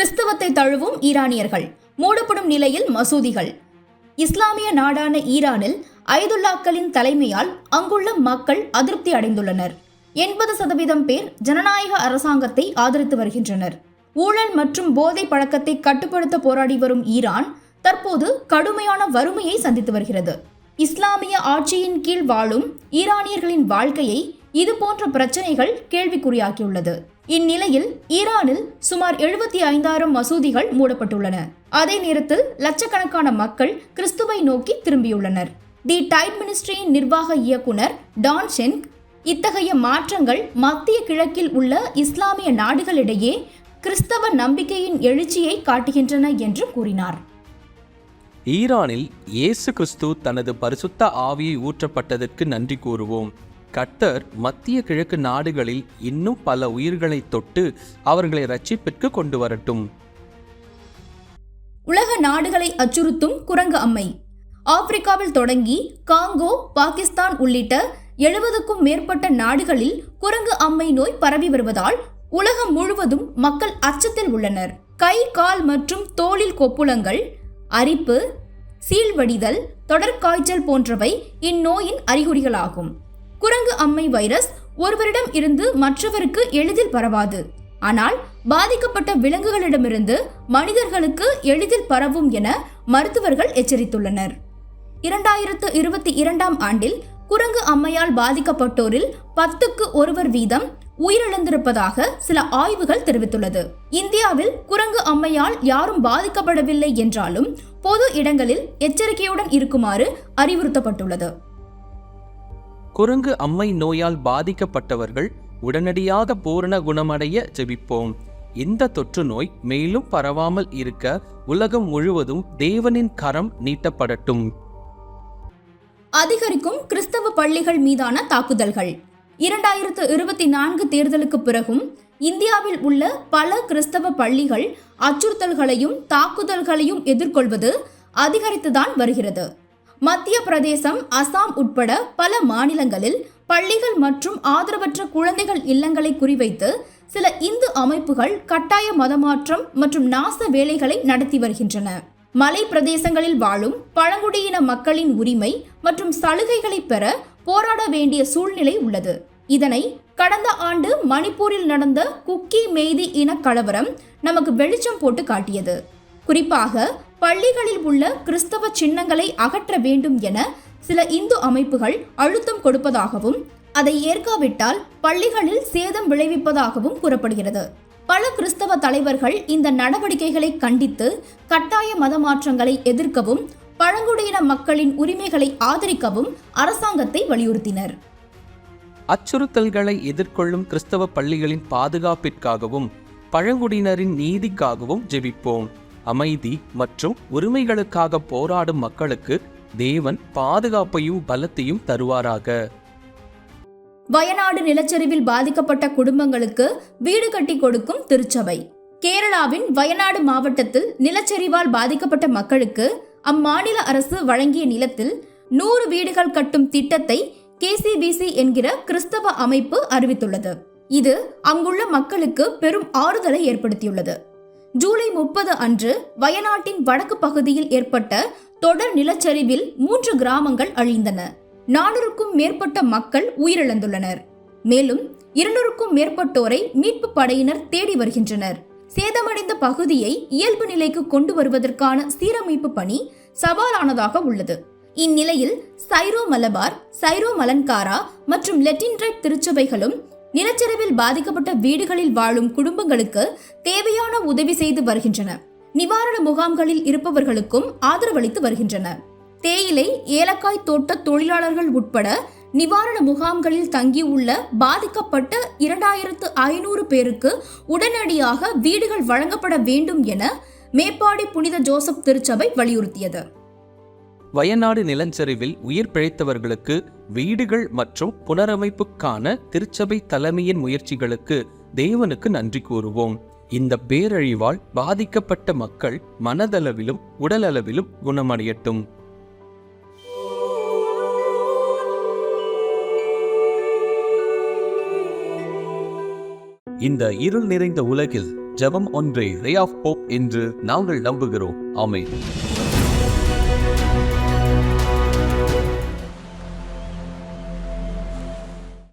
கிறிஸ்தவத்தை தழுவும் ஈரானியர்கள். மூடப்படும் நிலையில் மசூதிகள். இஸ்லாமிய நாடான ஈரானில் ஐதுல்லாக்களின் தலைமையால் அங்குள்ள மக்கள் அதிருப்தி அடைந்துள்ளனர். எண்பது சதவீதம் பேர் ஜனநாயக அரசாங்கத்தை ஆதரித்து வருகின்றனர். ஊழல் மற்றும் போதை பழக்கத்தை கட்டுப்படுத்த போராடி வரும் ஈரான் தற்போது கடுமையான வறுமையை சந்தித்து வருகிறது. இஸ்லாமிய ஆட்சியின் கீழ் வாழும் ஈரானியர்களின் வாழ்க்கையை இது போன்ற பிரச்சனைகள் கேள்விக்குறியாக்கியுள்ளது இந்நிலையில் ஈரானில் சுமார் எழுபத்தி ஐந்தாயிரம் மசூதிகள் மூடப்பட்டுள்ளன. அதே நேரத்தில் லட்சக்கணக்கான மக்கள் கிறிஸ்துவை நோக்கி திரும்பியுள்ளனர். தி டைட் மினிஸ்ட்ரியின் நிர்வாக இயக்குனர் டான் ஷென்க் இத்தகைய மாற்றங்கள் மத்திய கிழக்கில் உள்ள இஸ்லாமிய நாடுகளிடையே கிறிஸ்தவ நம்பிக்கையின் எழுச்சியை காட்டுகின்றன என்று கூறினார். ஈரானில் இயேசு கிறிஸ்து தனது பரிசுத்த ஆவியை ஊற்றப்பட்டதற்கு நன்றி கூறுவோம். கத்தர் மத்திய கிழக்கு நாடுகளில் இன்னும் பல உயிர்களை தொட்டு அவர்களை ரட்சிப்பிற்கு கொண்டு வரட்டும் உலக நாடுகளை அச்சுறுத்தும் குரங்கு அம்மை. ஆப்பிரிக்காவில் தொடங்கி காங்கோ பாகிஸ்தான் உள்ளிட்ட எழுபதுக்கும் மேற்பட்ட நாடுகளில் குரங்கு அம்மை நோய் பரவி வருவதால் உலகம் முழுவதும் மக்கள் அச்சத்தில் உள்ளனர். கை கால் மற்றும் தோளில் கொப்புளங்கள் அரிப்பு சீழ்வடிதல் தொடர்காய்ச்சல் போன்றவை இந்நோயின் அறிகுறிகளாகும். குரங்கு அம்மை வைரஸ் ஒருவரிடம் இருந்து மற்றவருக்கு எளிதில் பரவாது. ஆனால் பாதிக்கப்பட்ட விலங்குகளிடமிருந்து மனிதர்களுக்கு எளிதில் பரவும் என மருத்துவர்கள் எச்சரித்துள்ளனர். இரண்டாயிரத்து இருபத்தி இரண்டாம் ஆண்டில் குரங்கு அம்மையால் பாதிக்கப்பட்டோரில் பத்துக்கு ஒருவர் வீதம் உயிரிழந்திருப்பதாக சில ஆய்வுகள் தெரிவித்துள்ளது. இந்தியாவில் குரங்கு அம்மையால் யாரும் பாதிக்கப்படவில்லை என்றாலும் பொது இடங்களில் எச்சரிக்கையுடன் இருக்குமாறு அறிவுறுத்தப்பட்டுள்ளது. குரங்கு அம்மை நோயால் பாதிக்கப்பட்டவர்கள் உடனடியாக பூரண குணமடைய ஜெபிப்போம். இந்த தொற்று நோய் மேலும் பரவாமல் இருக்க உலகம் முழுவதும் தேவனின் கரம் நீட்டப்படட்டும். அதிகரிக்கும் கிறிஸ்தவ பள்ளிகள் மீதான தாக்குதல்கள். இரண்டாயிரத்து இருபத்தி நான்கு தேர்தலுக்கு பிறகும் இந்தியாவில் உள்ள பல கிறிஸ்தவ பள்ளிகள் அச்சுறுத்தல்களையும் தாக்குதல்களையும் எதிர்கொள்வது அதிகரித்துதான் வருகிறது. மத்திய பிரதேசம் அசாம் உட்பட பல மாநிலங்களில் பள்ளிகள் மற்றும் ஆதரவற்ற குழந்தைகள் இல்லங்களை குறிவைத்து சில இந்து அமைப்புகள் கட்டாய மதமாற்றம் மற்றும் நாச வேலைகளை நடத்தி வருகின்றன. மலை பிரதேசங்களில் வாழும் பழங்குடியின மக்களின் உரிமை மற்றும் சலுகைகளை பெற போராட வேண்டிய சூழ்நிலை உள்ளது. இதனை கடந்த ஆண்டு மணிப்பூரில் நடந்த குக்கி மெய்தி இன கலவரம் நமக்கு வெளிச்சம் போட்டு காட்டியது. குறிப்பாக பள்ளிகளில் உள்ள கிறிஸ்தவ சின்னங்களை அகற்ற வேண்டும் என சில இந்து அமைப்புகள் அழுத்தம் கொடுப்பதாகவும் அதை ஏற்காவிட்டால் பள்ளிகளில் சேதம் விளைவிப்பதாகவும் கூறப்படுகிறது. பல கிறிஸ்தவ தலைவர்கள் இந்த நடவடிக்கைகளை கண்டித்து கட்டாய மதமாற்றங்களை எதிர்க்கவும் பழங்குடியின மக்களின் உரிமைகளை ஆதரிக்கவும் அரசாங்கத்தை வலியுறுத்தினர். அச்சுறுத்தல்களை எதிர்கொள்ளும் கிறிஸ்தவ பள்ளிகளின் பாதுகாப்பிற்காகவும் பழங்குடியினரின் நீதிக்காகவும் ஜெபிப்போம். அமைதி மற்றும் உரிமைகளுக்காக போராடும் மக்களுக்கு தேவன் பாதுகாப்பையும் பலத்தையும் தருவாராக. வயநாடு நிலச்சரிவில் பாதிக்கப்பட்ட குடும்பங்களுக்கு வீடு கட்டி கொடுக்கும் திருச்சபை. கேரளாவின் வயநாடு மாவட்டத்தில் நிலச்சரிவால் பாதிக்கப்பட்ட மக்களுக்கு அம்மாநில அரசு வழங்கிய நிலத்தில் நூறு வீடுகள் கட்டும் திட்டத்தை கேசிபிசி என்கிற கிறிஸ்தவ அமைப்பு அறிவித்துள்ளது. இது அங்குள்ள மக்களுக்கு பெரும் ஆறுதலை ஏற்படுத்தியுள்ளது. ஜூலை முப்பது அன்று வயநாட்டின் வடக்கு பகுதியில் ஏற்பட்ட தொடர் நிலச்சரிவில் மூன்று கிராமங்கள் அழிந்தன. நானூறுக்கும் மேற்பட்ட மக்கள் உயிரிழந்துள்ளனர். மேலும் இருநூறுக்கும் மேற்பட்டோரை மீட்பு படையினர் தேடி வருகின்றனர். சேதமடைந்த பகுதியை இயல்பு நிலைக்கு கொண்டு வருவதற்கான சீரமைப்பு பணி சவாலானதாக உள்ளது. இந்நிலையில் சைரோ மலபார் சைரோ மலன்காரா மற்றும் லெட்டின்ரைட் திருச்சபைகளும் நிலச்சரிவில் பாதிக்கப்பட்ட வீடுகளில் வாழும் குடும்பங்களுக்கு தேவையான உதவி செய்து வருகின்றன. நிவாரண முகாம்களில் இருப்பவர்களுக்கும் ஆதரவளித்து வருகின்றன. தேயிலை ஏலக்காய் தோட்ட தொழிலாளர்கள் உட்பட நிவாரண முகாம்களில் தங்கியுள்ள பாதிக்கப்பட்ட இரண்டாயிரத்து ஐநூறு பேருக்கு உடனடியாக வீடுகள் வழங்கப்பட வேண்டும் என மேப்பாடி புனித ஜோசப் திருச்சபை வலியுறுத்தியது. வயநாடு நிலச்சரிவில் உயிர் பிழைத்தவர்களுக்கு வீடுகள் மற்றும் புனரமைப்புக்கான திருச்சபை தலைமையின் முயற்சிகளுக்கு தேவனுக்கு நன்றி கூறுவோம். இந்த பேரழிவால் பாதிக்கப்பட்ட மக்கள் மனதளவிலும் உடலளவிலும் குணமடையட்டும். இந்த இருள் நிறைந்த உலகில் ஜபம் ஒன்றே ரே ஆஃப் போப் என்று நாங்கள் நம்புகிறோம். ஆமென்.